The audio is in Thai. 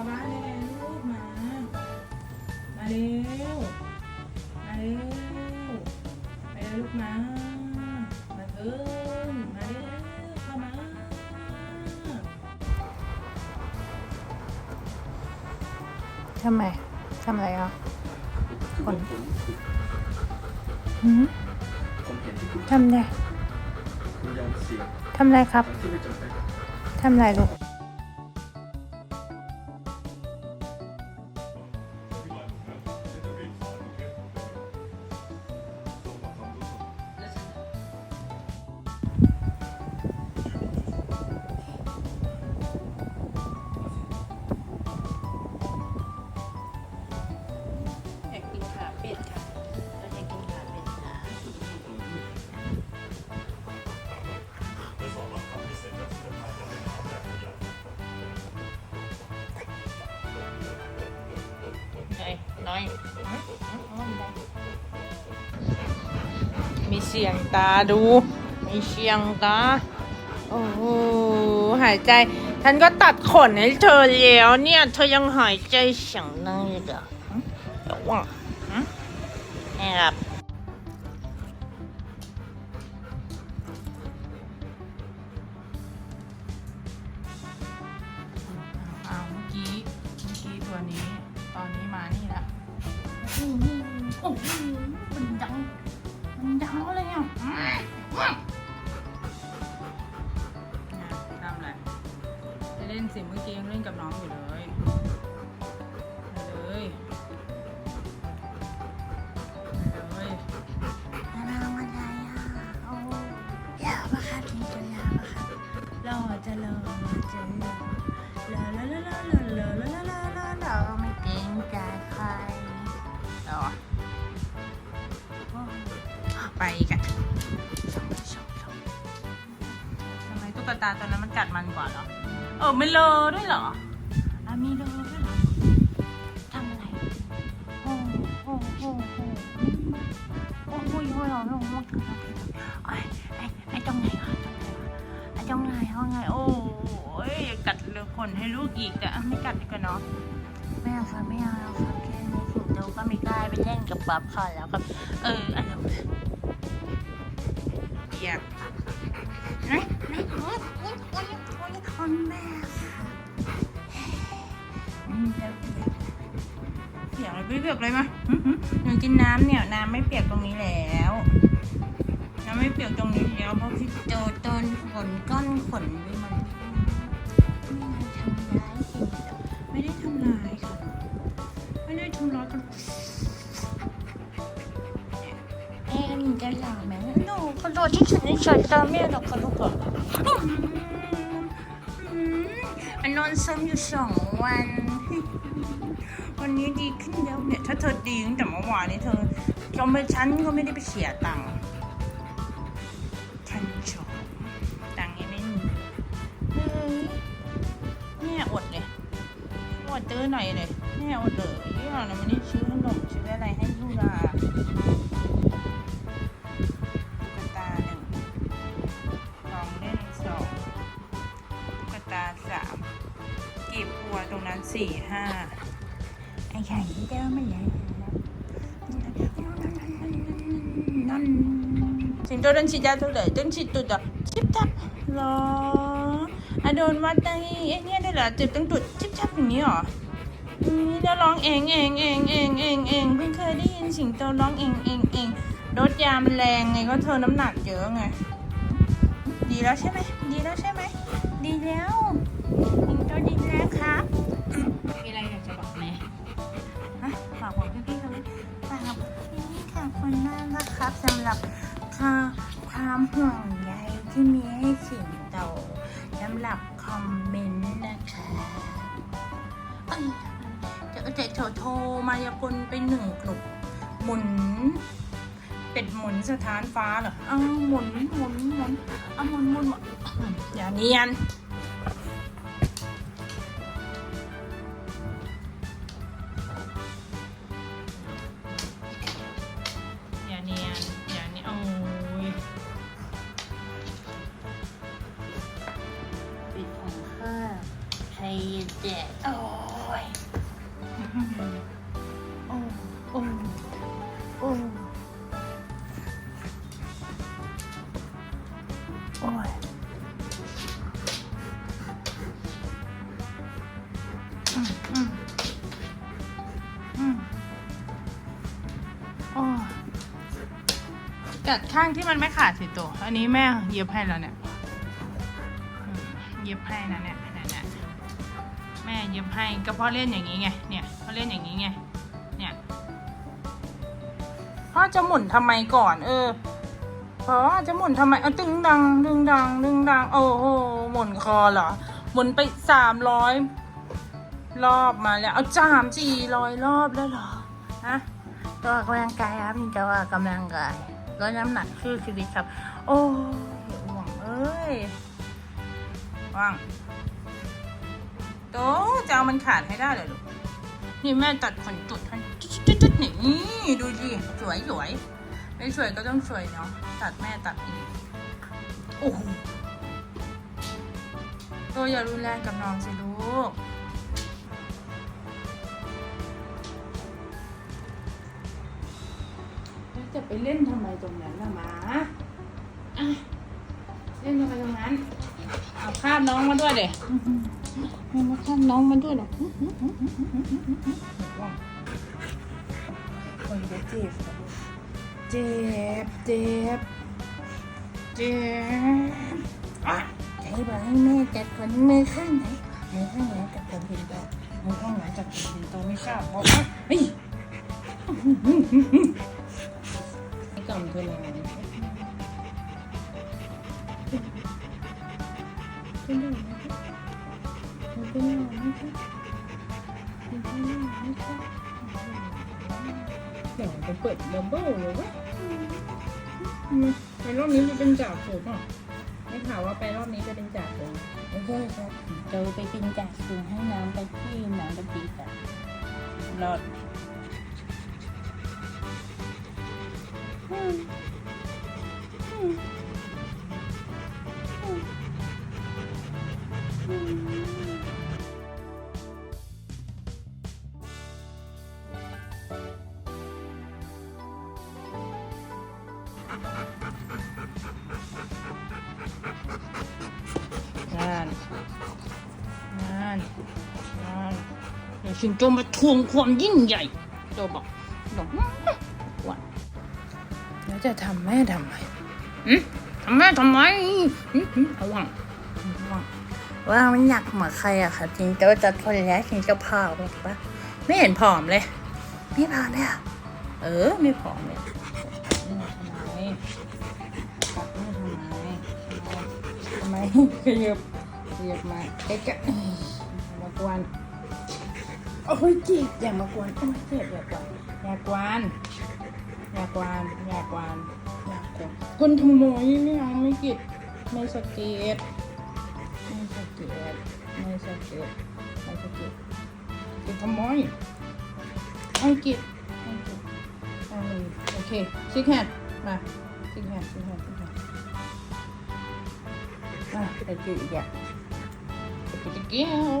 าบ้านได้แล้วลูกมา มาเร็ว มาเร็วไปเลยลูกมา มาเอิญมาเร็วเข้ามาทำไม ทำอะไรอะขนหืมทำอะไรคุณยอมเสี่ยงทำอะไรครับ ทำเป็นทำอะไรลูก อยมีเสียงตาดู มีเสียงตา โอ้โหหายใจ ฉันก็ตัดขนให้เธอแล้วเนี่ย เธอยังหายใจเสียงดังอยู่เหรอหึเดี๋ยวว่านี่ครับอ้าวเมื่อกี้ เมื่อกี้ตัวนี้ ตอนนี้มานี่ โอ้โหโอ้โหมันดัง มันดังอะไรอะทำอะไรจะเล่นสิเมื่อกี้ยังเล่นกับ ตาตัวนั้นมันกัดมันกว่าเหรอ เออไม่เลอด้วยเหรออะมีเลอด้วยเหรอทำอะไรโอ้โหโอ้โหโอ้โหโอ้โหโอ้โหโอ้โหไอ้ไอ้ไอ้ตรงไหนวะไอ้ตรงไหนว่าไง โอ้ยกัดเลือคนให้ลูกอีกแต่ไม่กัดดีกว่าเนาะไม่เอาค่ะไม่เอาค่ะแค่นี้สิงโตก็ไม่กล้าไปเล่นกับป๊อปคอร์แล้วครับ เอออันนั้นอยากไยโอ้ยโอ้ยคนแม่ค่ะอืมเดี๋ยวเปียกอะไรไม่เปียกเลยมาหึหึหนูกินน้ำเนี่ยน้ำไม่เปียกตรงนี้แล้วน้ำไม่เปียกตรงนี้แล้วเพราะพี่โจต้นขนก้อนขนด้วยมันไม่ได้ทำร้ายสิงโตไม่ได้ทำร้ายค่ะไม่ได้ทำร้ายกันเอ็มจะหล่อไหมหนูกระโดดที่สุดในสายตาแม่หรอกค่ะลูกอะ อันซ้มอยู่สองวัน วันนี้ดีขึ้นแล้วเนี่ยถ้าเธอดีตั้งแต่เมื่อวานนี้เธอก็ไม่ฉันก็ไม่ได้ไปเสียตังค์ฉันชอบตังค์ยังไม่มีเฮ้ยเนี่ยอดเลยอดเจอหน่อยเลยเนี่ยอดเลยยี่ห้อนะมันนี่ซื้อขนมซื้ออะไรให้ลูกอะ สิงโตเดินฉีดยาตัวไหนเดินฉีดตุดอะชิบทับหรออะโดนวัดได้ไอ้เนี่ยได้เหรอเจ็บตั้งตุดชิบทับอย่างนี้เหรออืมแล้วร้องเองเองเองเองเองเองเพิ่งเคยได้ยินสิงโตร้องเองเองเองรถยามันแรงไงก็เธอน้ำหนักเยอะไง ดีแล้วใช่ไหมดีแล้วใช่ไหมดีแล้วสิงโตดีแล้วครับ น่ารักครับสำหรับค่ะความห่วงใยที่มีให้สิงโตสำหรับคอมเมนต์นะคะเอ้ยเจะเจะโทรมายากลไปหนึ่งกลุ่มหมุน เป็ดหมุนสถานฟ้าเหรอ เอาหมุนหมุนหมุนเอาหมุนหมุนหมุนอย่าเนียนัดข้างที่มันไม่ขาดสิตัว อันนี้แม่เย็บให้แล้วเนี่ย เย็บให้นะเนี่ยเนี่ยเนี่ยแม่เย็บให้ก็เพราะเล่นอย่างนี้ไง เนี่ยเพราะเล่นอย่างนี้ไง เนี่ยพ่อจะหมุนทำไมก่อน เออพ่อจะหมุนทำไมเอาตึงดังดึงดังดึงดัง โอ้โหหมุนคอเหรอ หมุนไปสามร้อยรอบมาแล้ว เอาจามสี่ร้อยรอบแล้วเหรอ ฮะตัวกำลังกายครับนี่จะว่ากำลังกาย ลดน้ำหนักคือชีวิตครับ โอ้ยห่วงเอ้ยว่างโตจะเอามันขาดให้ได้เลยลูกนี่แม่ตัดขนตุดให้จุดจุดๆนี่ดูดิสวยสวยไม่สวยก็ต้องสวยเนาะตัดแม่ตัดอีกโอ้โหโตอย่ารุนแรงกับน้องสิลูก จะไปเล่นทำไมตรงนั้นล่ะหมาอะเล่นทำไมตรงนั้นเอาคาบน้องมาด้วยเด็ไม่มาคาบน้องมาด้วยเหรอคนจะเจ็บครับเจ็บเจ็บเจ็บอะใช้บอกให้แม่จัดคนมือข้างไหนมือข้างไหนกับผมเป็นแบบมึงต้องหลังจากกินโตไม่ทราบบอกว่าเฮ้ยไอ้ กล่องเธอเลยเป็นยังไงเป็นยังไงเป็นยังไงเดี๋ยวจะเปิดดับเบิ้ลเลยวะไปรอบนี้จะเป็นจ่าฝูงอะไม่ข่าวว่าไปรอบนี้จะเป็นจ่าฝูงโอเคครับเราไปกินจากสูงให้น้ำไปที่หนองกระปีกันรอด งานงานงานเดี๋ยวฉันจะมาทวงความยิ่งใหญ่โจบอกบอก จะทำแม่ทำไมอืมทำแม่ทำไมอืมอืมระวังระวังว่ามันอยากเหมือนใครอะครับจริงแต่ว่าจัดคนแล้วจริงจะพาออกปะไม่เห็นผอมเลยไม่พาเลยอะเออไม่ผอมเลยนี่ทำไมปักนี่ทำไมทำไมขยับขยับมาเอ๊ะจะมากวนโอ้ยเจ็บอย่ามากวนโอ้ยเจ็บอย่ากวนอย่ากวน อยากวานอยากวานอยากวนคนทำไมไม่เอาไม่กิดไม่สเก็ดไม่สเก็ดไม่สเก็ดไม่สเก็ดกิดทำไมเอากิดเอากิดเอาเลยโอเคชิคแฮนมาชิคแฮนชิคแฮนชิคแฮนมาไปกินอีกอะไปกินอีกแล้ว